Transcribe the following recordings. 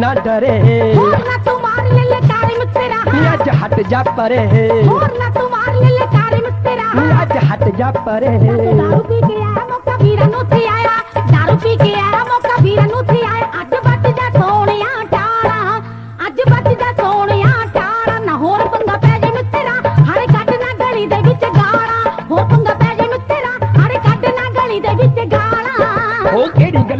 ਨਾ ਡਰੇ। ਹੋਰ ਨਾ ਤੂੰ ਮਾਰ ਲੈ ਲੈ ਕਾਲੀ ਮਿੱਤਰਾ ਨੀ ਅੱਜ ਹਟ ਜਾ ਪਰੇ। ਹੋਰ ਨਾ ਤੂੰ ਮਾਰ ਲੈ ਲੈ ਕਾਲੀ ਮਿੱਤਰਾ ਨੀ ਅੱਜ ਹਟ ਜਾ ਪਰੇ। ਦਾਰੂ ਪੀ ਕੇ ਆਇਆ ਮੌਕਾ ਵੀਰਾਂ ਨੂੰ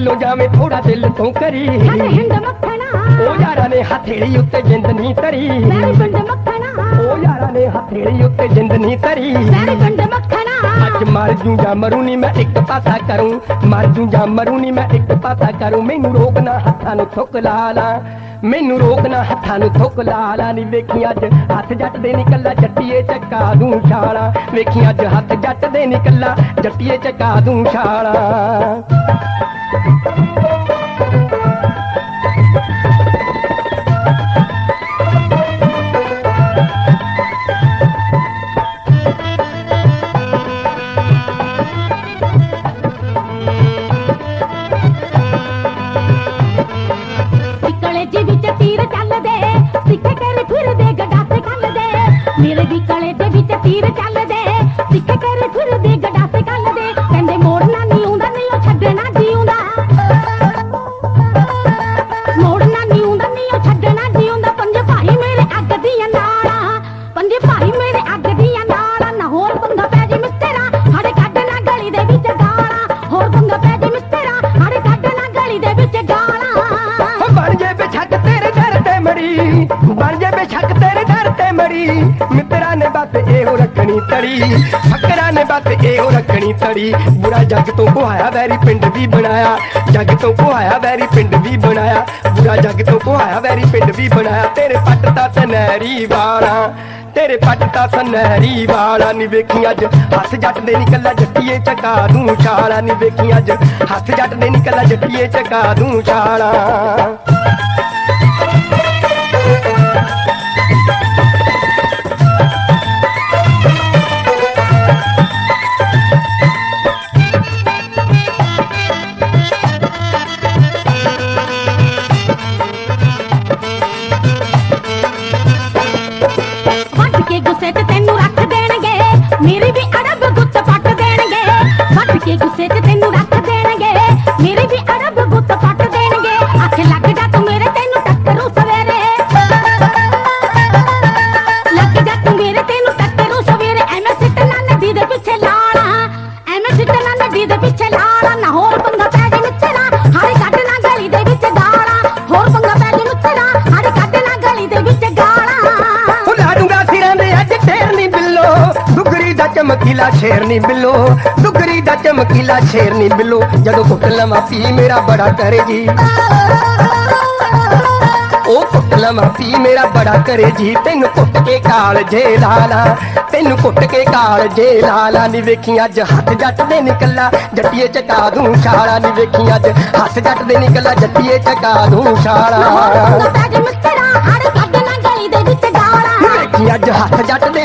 ਗੱਲੋਂ ਜਾਵੇਂ ਥੋੜਾ ਦਿਲ ਤੋਂ ਕਰੀ। ਸਾਡੇ ਹਿੰਦ ਮੱਖਣਾ। ਉਹ ਯਾਰਾਂ ਨੇ ਹਥੇਲੀ ਉੱਤੇ ਜਿੰਦ ਨਹੀਂ ਪਿੰਡ ਮੱਖਣਾ। ਉਹ ਯਾਰਾਂ ਨੇ ਹਥੇਲੀ ਉੱਤੇ ਜਿੰਦ ਨਹੀਂ ਪਿੰਡ ਮੱਖਣਾ। ਅੱਜ ਮਰ ਜੂ ਜਾਂ ਮਰੂ ਨੀ ਮੈਂ ਇੱਕ ਪਾਸਾ ਕਰੂੰ। ਮਰ ਜੂ ਜਾਂ ਮਰੂ ਨੀ ਮੈਂ ਇੱਕ ਪਾਸਾ ਕਰੂੰ। ਮੈਨੂੰ ਰੋਕ ਨਾ ਹੱਥਾਂ ਨੂੰ ਥੁੱਕ ਲਾ ਲਾ ਮੈਨੂੰ ਰੋਕ ਨਾ ਹੱਥਾਂ ਨੂੰ ਥੁੱਕ ਲਾ ਲਾ ਨੀ ਵੇਖੀ ਅੱਜ ਹੱਥ ਜੱਟ ਦੇ ਨਿਕੱਲਾ ਜੱਟੀਏ ਚੱਕਾ ਦੂੰ ਛਾਲਾ। ਵੇਖੀ ਅੱਜ ਹੱਥ ਜੱਟ ਦੇ ਨਿਕੱਲਾ ਜੱਟੀਏ ਚੱਕਾ ਦੂੰ ਛਾਲਾ। ਜੀ ਵਿੱਚ ਤੀਰ ਚੱਲਦੇ ਸਿੱਖੇ ਕਰ ਫਿਰਦੇ ਗੱਡਾ ਮੇਰੇ ਵੀ ਗਾਲਾਂ ਹੋਰ ਪੰਗਾ ਪੈ ਜੇ ਮਿੱਤਰਾ ਸਾਡੇ ਕੱਢਣਾ ਗਲੀ ਦੇ ਵਿੱਚ ਗਾਲਾਂ। ਬਣ ਜੇ ਬੇਛੱਕ ਤੇਰੇ ਦਰ ਤੇ ਮੜੀ, ਬਣ ਜੇ ਬੇਛੱਕ ਤੇਰੇ ਦਰ ਤੇ ਮੜੀ, ਮਿੱਤਰਾਂ ਨੇ ਬਾਤ ਇਹੋ ਰੱਖਣੀ ਤੜੀ। ਫਕਰਾਂ ਨੇ ਇਹੋ ਰੱਖਣੀ ਤੜੀ ਬੁਰਾ ਜੱਗ ਤੋਂ ਕੁਹਾਇਆ ਵੈਰੀ ਪਿੰਡ ਵੀ ਬਣਾਇਆ। ਜੱਗ ਤੋਂ ਕੁਹਾਇਆ ਵੈਰੀ ਪਿੰਡ ਵੀ ਬਣਾਇਆ। ਬੁਰਾ ਜੱਗ ਤੋਂ ਕੁਹਾਇਆ ਵੈਰੀ ਪਿੰਡ ਵੀ ਬਣਾਇਆ। ਤੇਰੇ ਪੱਟ ਤਾਂ ਸਨੈਰੀ ਵਾਲਾ, ਤੇਰੇ ਪੱਟ ਤਾਂ ਸਨਹਿਰੀ ਵਾਲਾ। ਨੀ ਵੇਖੀ ਅੱਜ ਹੱਥ ਜੱਟ ਦੇ ਨਿਕੱਲਾ ਜੱਟੀਏ ਚਕਾ ਦੂੰ ਛਾਲਾ। ਨੀ ਵੇਖੀ ਅੱਜ ਹੱਥ ਜੱਟ ਦੇ ਨਿਕੱਲਾ ਜੱਟੀਏ ਚਕਾ ਦੂੰ ਛਾਲਾ। ਕੇ ਗੁੱਸੇ ਤੇ ਤੈਨੂੰ ਰੱਖ ਦੇਣਗੇ, ਮੇਰੀ ਵੀ ਅੜਬ ਗੁੱਤ ਪੱਟ ਦੇਣਗੇ। ਵੱਟ ਕੇ ਗੁੱਸੇ ਤੇ ਤੈਨੂੰ ਰੱਖ ਦੇਣਗੇ, ਮੇਰੀ ਵੀ ਅੜਬ ਗੁੱਤ ਪੱਟ ਚਮਕੀਲਾ ਸ਼ੇਰ ਨਹੀਂ ਬਿੱਲੋ ਦੁਗਰੀ ਦਾ ਚਮਕੀਲਾ ਸ਼ੇਰ ਨਹੀਂ ਬਿੱਲੋ। ਜਦੋਂ ਕੁੱਟ ਲਵਾਂ ਪੀ ਮੇਰਾ ਬੜਾ ਕਰੇ ਜੀ। ਉਹ ਕੁੱਟ ਲਵਾਂ ਪੀ ਮੇਰਾ ਬੜਾ ਕਰੇ ਜੀ। ਤੈਨੂੰ ਕੁੱਟ ਕੇ ਕਾਲ ਜੇ ਲਾਲਾ ਤੈਨੂੰ ਕੁੱਟ ਕੇ ਕਾਲ ਜੇ ਲਾਲਾ ਨੀ ਵੇਖੀ ਅੱਜ ਹੱਥ ਜੱਟ ਦੇ ਨਿਕਲਾ ਜੱਟੀਏ ਚਕਾ ਦੂੰ ਛਾਲਾ। ਨੀ ਵੇਖੀ ਅੱਜ ਹੱਥ ਜੱਟ ਦੇ ਨਿਕਲਾ ਜੱਟੀਏ ਚਕਾ ਦੂੰ ਛਾਲਾ। ਅੱਜ ਹੱਥ ਜੱਟ ਦੇ